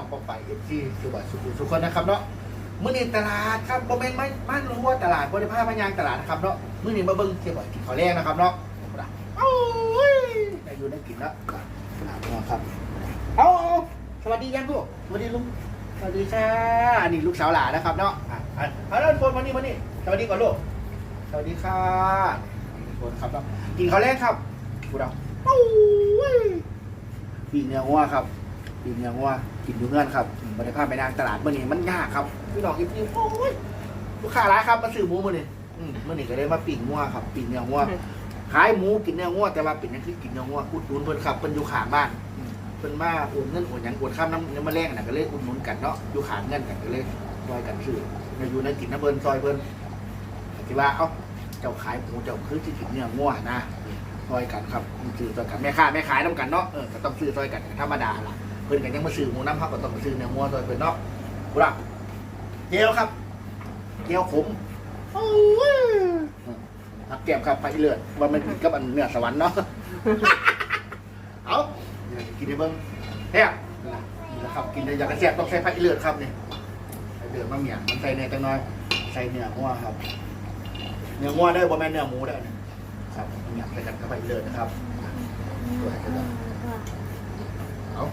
องปองไปเอฟซีสุบัติสุขุมสุขคนนะครับเนาะมื้อนี้ตลาดครับบ่แม่นไม่บ้านรู้ว่าตลาดบ่ได้พาพายางตลาดนะครับเนาะมื้อนี้มาเบิ่งเที่ยวบ่อยกินข้าวแรงนะครับเนาะโอ้ยได้อยู่ได้กินแล้วครับเอาเอาสวัสดียังลูกสวัสดีลุงสวัสดีค่ะนนี้ลูกสาวหลานนะครับเนาะอะอะเอาแล้วคนมานี่มานี่สวัสดีก่อนลูกสวัสดีค่ะนี่คนครับเนาะกินข้าวแรงครับกูเราโอ้ยปีเนื้องัวครับ ปีเนื้องัวกินอยู่เงื่อนครับบริภาพไปนางตลาดมื่อนี้มันยากครับพี่น้องอีกทีโอ้ยลูกค้าร้ายครับมาซื้อหมูมื่อนี้อืมมื่อนี้ก็เลยมาปิ่งงัวครับปิ่งเนื้องัวขายหมูกินเนื้องัวแต่ว่าเป็นยังคือกินเนื้องัวอุดหนุนเพิ่นครับเพิ่นอยู่ข้างบ้านเพิ่นมาโอนเงินโอนหยังโอนข้ามน้ำน้ำมาแรงน่ะก็เลยอุดหนุนกันเนาะอยู่ขางเงินกันก็เลยซอยกันซื้อในอยู่ในกินน้ำเบิ่นซอยเบิ่นที่ว่าเอ้าเจ้าขายหมูเจ้าคือที่กินเนื้องัวนะ ซอยกันครับซื้อซอยกันแม่ค้าแม่ขายน้ำกันเนาะเออก็ต้องซื้อซอยกันธรรมดาล่ะเพิ่นกันยังมาซื้อหมูน้ำเฮาก็ต้องมาซื้อเนื้องัวซอยเพิ่นเนาะกูล่ะเจียวครับเจียวขมโอ้ยผักแก้มครับไปเลือดว่ามันกินกับอันเนื้อสวรรค์เนาะเอาเดี๋ยวกินได้เบิ้งแซ่บนี่แหละครับกินได้อยากจะแซ่บต้องใช้ผักอีเลือดครับนี่ไอเลือดมะเมียมันใส่เนื้อจังน้อยใส่เนื้องัวครับ เนื้องัวได้อบ่แม่นเนื้อหมูได้อครับมะเมียใส่กันกับผักอีเลือดนะครับตัวให้กันเอา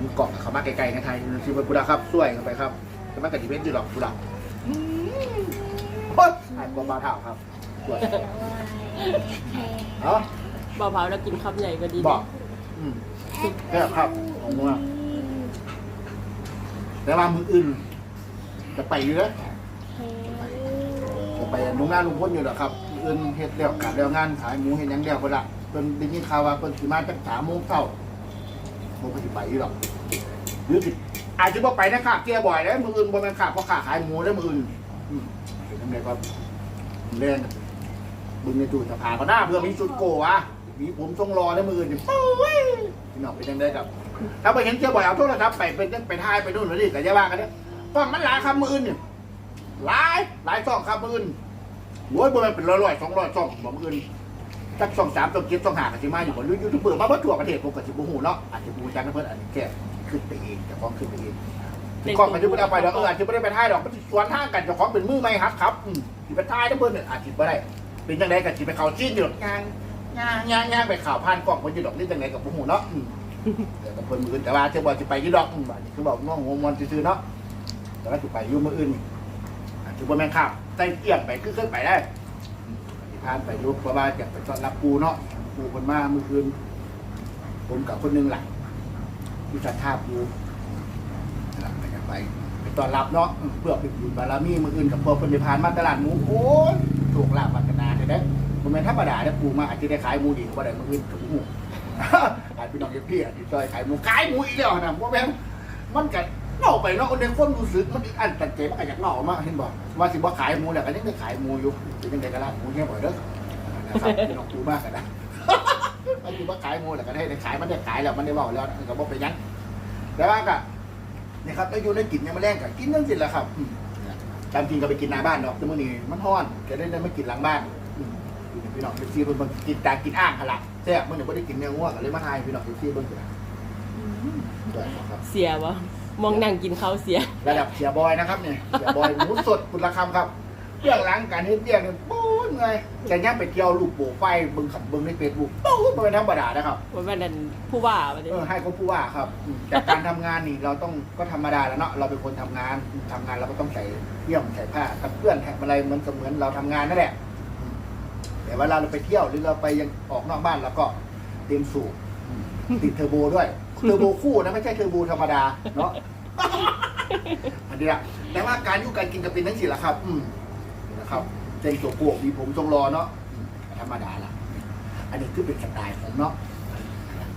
มีกล่องเข้ามาไกลๆนะไทยซื้อไปกุดาครับช่วยเข้าไปครับจะมากระดิ่งเป็นจีหรอกกุดาโอ๊ยไอ้บ่มาเท่าครับช่วยเอาเบาๆแล้วกินคำใหญ่ก็ดีบอกอืมแค่ครับของมึงอะแต่ว่ามึงอื่น จะไปอยู่นะจะไปนุ่งงานลุงพ้นอยู่หรอครับมื้ออื่นเฮ็ดแล้วกับแล้วงานขายหมูเฮ็ดหยังแล้วก็ละเพิ่นได้ยินข่าวว่าเพิ่นสิมาจักสามโมงเช้า ผมก็สิไปอยู่หรอกหรือสิอาจจะบ่ไปนะค่ะเกียร์บ่อยแล้วมืออื่นบ่ม่นค่ะเพราะขาขายหมูแล้วมืออื่นเป็นจังไดก็แรงบึงในตู้สภาก็น่าเพื่อมีชุดโกวะมีผมทรงรอแล้วมืออื่นนี่ยพี่น้องเป็นจังไดครับ ถ้าไปเห็นเกียร์บ่อยเอาโทรศัพท์ไปเป็นไปถ่ายไปนู่นไปนี่ก็จะว่ากันเนี่ยกล้องมันหลายคำมืออื่นเนี่ยหลายหลายช่องคำมืออื่นโว้ยบ่มันเป็นร้อยๆสองร้อยช่องบ่มืออื่น จักช่องสามช่องเจ็ดช่องห้าก็สิมาอยู่บนยูทูบเบอร์มาเบ่ทั่วประเทศผมก็สิบ่ฮู้เนาะอาจจะบ่รู้จักนะเพิ่นอันนี้แค่ขึ้นไปเองแต่ของขึ้นไปเองกล้องก็จะบ่ได้เอาไปดอกเอออาจจะบ่ได้ไปถ่ายดอกมันสิสวนทางกันเจ้าของเป็นมือใหม่ครับครับอืมสิไปถ่ายนะเพิ่นเนี่ยอาจสิบ่ได้ เป็นจังไดก็สิไปเข้าซีนอยู่ดอกย่างย่างย่างย่างไปข่าวผ่านกล้องเพิ่นอยู่ดอกนี่จังไดก็บ่ฮู้เนาะอืมเดี๋ยวกับเพิ่นมืออื่นแต่ว่าเจ้าบอกจะไปอยี่ดอกอืมบาดนี้คือบอกน้องหัวมวนซื่อๆเนาะแต่ว่าจะไปอยู่มืออื่นนี่อาจจะบ่แม่นข้ามใส่เกี่ยงไปคือเคยไปได้ อืมปฏิพานไปอยุบเพราะว่าอยากไปต้อนรับปูเนาะปูคนมาเมื่อคืน ผมกับคนหนึงหลังที่ศรัทธาปูหลังไปกันไปไปต้อนรับเนาะเพื่อเป็นบุญบารมีเมื่ออื่นกับพอเพิ่นได้ผ่านมาตลาดหมูโอ้ยโชคลาภพัฒนาได้เด้อบ่แม่นธรรมดาเด้อปูมาอาจจะได้ขายหมูดีกว่าได้มืออื่นกับหมูขายพี่น้องเอฟพี่อะที่ซอยขายหมูขายหมูอีกแล้วนะว่าแม่งมันกัน เน่าไปเนาะคนเดียวคนรู้สึกมันอีกอันตันเจ็บมันก็อยากเน่ามาเห็นบอกว่าสิบ่ขายหมูแล้วก็ยังได้ขายหมูอยู่เป็นยังไงก็ร้านหมูเงี้ยบ่อยเด้อนะครับพี่น้องดูมากกันนะมันสิบ่ขายหมูแล้วก็ได้ได้ขายมันได้ขายแล้วมันได้เว้าแล้วมันก็บ่เป็นหยังแต่ว่าก็นี่ครับได้อยู่ได้กินยังมาแรงก็กินจังซี่แหละครับอืมตามจริงก็ไปกินหน้าบ้านดอกแต่มื้อนี้มันร้อนก็ได้ได้มากินหลังบ้านอืมพี่น้องเอฟซีเพิ่นมากินตากินอ่างหั่นล่ะแซ่บมื้อนี้บ่ได้กินเนื้องัวก็เลยมาทายพี่น้องเอฟซีเบิ่งกันด้วยครับเสียวะ มองนั่งกินข้าวเสีย ระดับเสียบอยนะครับเนี่ยเสียบอยหมูสดคุณละคำครับเรื่องหล้างการเฮ็ดเรื่องเนี่ยปู๊ดไงแต่ย่างไปเที่ยวลูกโป่งไฟเบิ่งขับเบิ่งในเฟซบุ๊กปู๊ดมันเป็นธรรมดานะครับว่าวันนั้นผู้ว่าวันนี้เออให้เขาพูดว่าครับอืมแต่การทำงานนี่เราต้องก็ธรรมดาแล้วเนาะเราเป็นคนทำงานทำงานเราก็ต้องใส่เที่ยวใส่ผ้ากับเพื่อนแทบอะไรเหมือนกับเหมือนเราทำงานนั่นแหละอืมแต่เวลาเราไปเที่ยวหรือเราไปยังออกนอกบ้านเราก็เตรียมสูบอืมติดเทอร์โบด้วย เทอร์โบคู่นะไม่ใช่เทอร์โบธรรมดาเนาะอันนี้ละแต่ว่าการอยู่การกินกับเป็นทั้งสี่ละครับ อืมนี่นะครับเจงตัวพวกมีผมทรงรอเนาะอืมธรรมดาละอันนี้คือเป็นสไตล์ผมเนาะ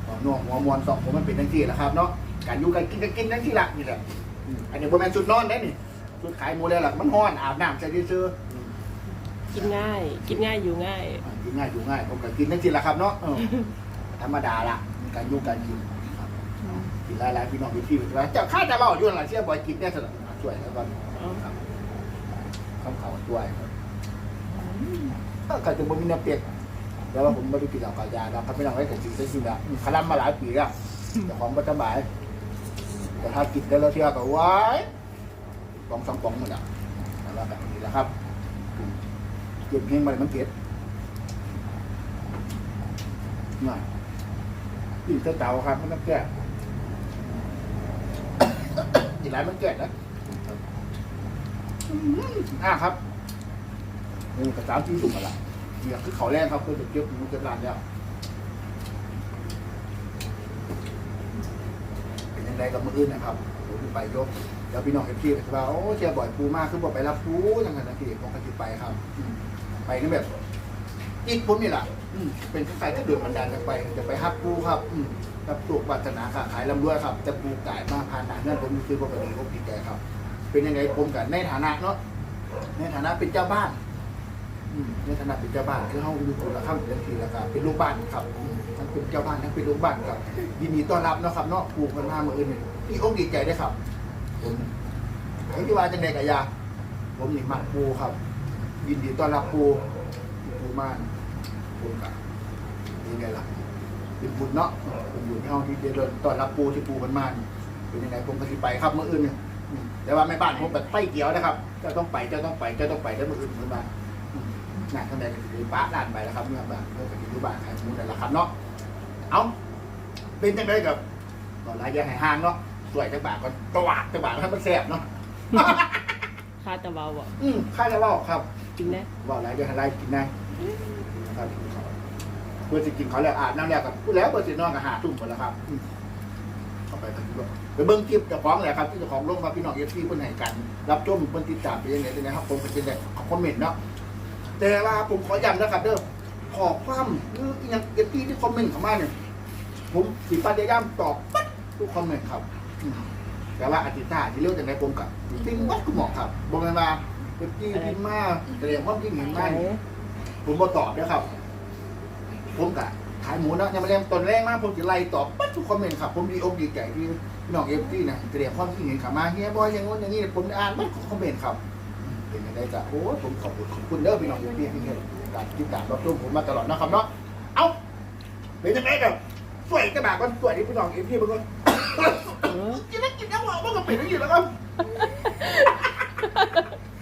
หัวน่วงหัวมวนสองผมมันเป็นทั้งสี่ละครับเนาะการอยู่การกินกันกินทั้งสี่ละนี่แหละอืมอันนี้ผมเป็นชุดนอนได้นี่ชุดขายหมูเลยล่ะมันห้อนอาบน้ำใส่ซื้อๆอืมกินง่าย กินง่ายอยู่ง่ายอ่ากินง่ายอยู่ง่ายผมก็กินทั้งสี่ละครับเนาะเออธรรมดาละการอยู่การกินครับ กินหลายๆพี่น้องพี่พี่ไปว่าเจ้าข้าจะเล่าอยู่หลังเชื่อบ่อยกินเนี่ยสนุกช่วยแล้วก็ข้าวขาวด้วยก็จะบ่มีน้ำเปียกแต่ว่าผมไม่ได้กินเหล้ากายาเราครับไม่ต้องให้ผมกินได้จริงๆแล้วคลั่มมาหลายปีแล้วแต่ของประจำบายแต่ถ้ากินได้แล้วเที่ยวก็ว้ายปองสองปองหมดอะแล้วแบบนี้แหละครับเก็บเพียงมันมันเก็บน่ะกินเต่าครับมันต้องแก่ อีกหลายมันแก่นะอืมอะครับนี่กระสามที่สุดมาละเนี่ยคือเขาแรงครับเพื่อจะเก็บมันจะร้านแล้วเป็นยังไงกับมืออื่นนะครับผมไปยกแล้วพี่น้องเอฟซีก็ว่าโอ้เชียร์บ่อยปูมากคือบอกไปรับปูอย่างนั้นนะพี่ผมก็จะไปครับ ไปนี่แบบอีกผมนี่แหละ อืมเป็นใครก็เดือดบันดาลจะไปจะไปฮับปูครับอืมกับปลูกปัฒนาค่ะขายลำด้วยครับจะปลูกกายมาผ่านหนาเงื่อนผมคือปกติผมดีใจครับ เป็นยังไงผมกับในฐานะเนาะในฐานะเป็นเจ้าบ้านอืมในฐานะเป็นเจ้าบ้านคือเขาอยู่คนละข้ามเป็นทีละครับเป็นลูกบ้านครับอืมทั้งเป็นเจ้าบ้านทั้งเป็นลูกบ้านครับยินดีต้อนรับเนาะครับเนาะปลูกกันมาเมื่ออื่นนี่พี่อกดีใจได้ครับ ผมผมที่ว่าจังไดกับยา ผมนี่มักปูครับ ยินดีต้อนรับปูปูม่าน ปูกับยังไงล่ะเป็นบุญเนาะเป็นบุญที่ห้องที่เดินต้อนรับปูที่ปูมันมานเป็นยังไงผมก็สิไปครับเมื่ออื่นเนี่ยอืมแต่ว่าแม่บ้านผมแบบไปเกี่ยวนะครับเจ้าต้องไปเจ้าต้องไปเจ้าต้องไปแล้วเมื่ออื่นเมื่อบ้านน่าทำไมถึงป้าด่านไปแล้วครับเมื่อบ้านเมื่อไปที่บ้านขายหมูแต่นละครับเนาะเอาเป็นจังไดกับก่อนรายแยกให้ห่างเนาะสวยจังบาทก่อนตวาดจังบาทให้มันแซ่บเนาะคาตะเบาบ่อืมข้าจะว่าครับกินนะว่ารายแยกให้รายกินได้ นะครับเพื่อจะกินเขาแล้วอาบน้ำแล้วกับพูดแล้วเพื่อจะนอนกับหาทุ่มหมดแล้วครับอืมเข้าไปกันด้วยไปเบิ้งคลิปเจ้าของแหละครับที่เจ้าของลงมาพี่น้องเอฟซีเพื่อนให้กัน รับชมเพื่อนติดตามไปยังไงเป็นไงครับ ผมเป็นยังไงคอมเมนต์เนาะแต่ว่าผมขอย้ำนะครับเด้อขอความหรืออหยังเอฟซีที่คอมเมนต์เข้ามาเนี่ยผมสิพยายามตอบปั๊ดทุกคอมเมนต์ครับอืมแต่ว่าอาทิตย์หน้าที่เรื่องจากไหนผมกับจริงวัดคุณหมอครับบอกเลยว่าเอฟซีพิมพ์มากแสดงความคิดเห็นมาก ผมบ่ตอบนะครับ ผมกับขายหมูเนาะยังไม่ได้ตอนแรกมากผมจะไล่ตอบปั๊ดทุกคอมเมนต์ครับ ผมดีอกดีใจที่พี่น้องเอฟซีนะแสดงความคิดเห็นขามาเฮียบอยอย่างงู้นอย่างนี้ผมอ่านปั๊ดทุกคอมเมนต์ครับเป็นยังไงจ้ะโอ้ผมขอบคุณขอบคุณเด้อพี่น้องเอฟซีที่ให้การติดตามรับชมผมมาตลอดนะครับเนาะเอ้าเป็นยังไงกับสวยกระบะก็สวยที่พี่น้องเอฟซีบางคนกินแล้วกินแล้วบอกว่าก็เป็นอย่างนี้แล้วครับ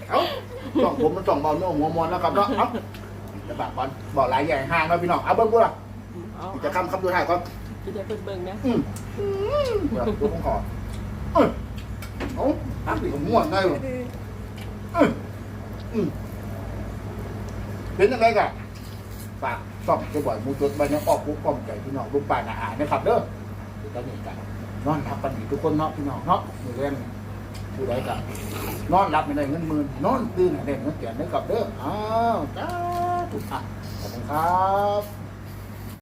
เอ้าส่องผมมันส่องเบาเนื้อหัวมอนแล้วครับเนาะ เอ้ากระบะก่อนบอกหลายใหญ่ห้างแล้วพี่น้องเอาเบิ้งกูละเอาจะคำคำดูถ่ายก่อนกินได้เพิ่นเบิ่งนะอืมอืมแบบดูของขอเอ้ยเอ้าฮักดิผมม่วนได้หรอเอ้ยอืมเป็นยังไงกันฝากส่องจะบ่อยหมูจดไปเนี่ยออกปุ๊บกล้องใจพี่น้องลูกป่าหนาอานะครับเด้อเดี๋ยวจะนี่กันนอนทับปันดีทุกคนเนาะพี่น้องเนาะมือเล่นผู้ใดกันนอนรับไม่ได้เงินหมื่นนอนตื่นให้ได้เงินแสนได้กับเด้ออ้าวจ้าทุกท่าน ขอบคุณครับ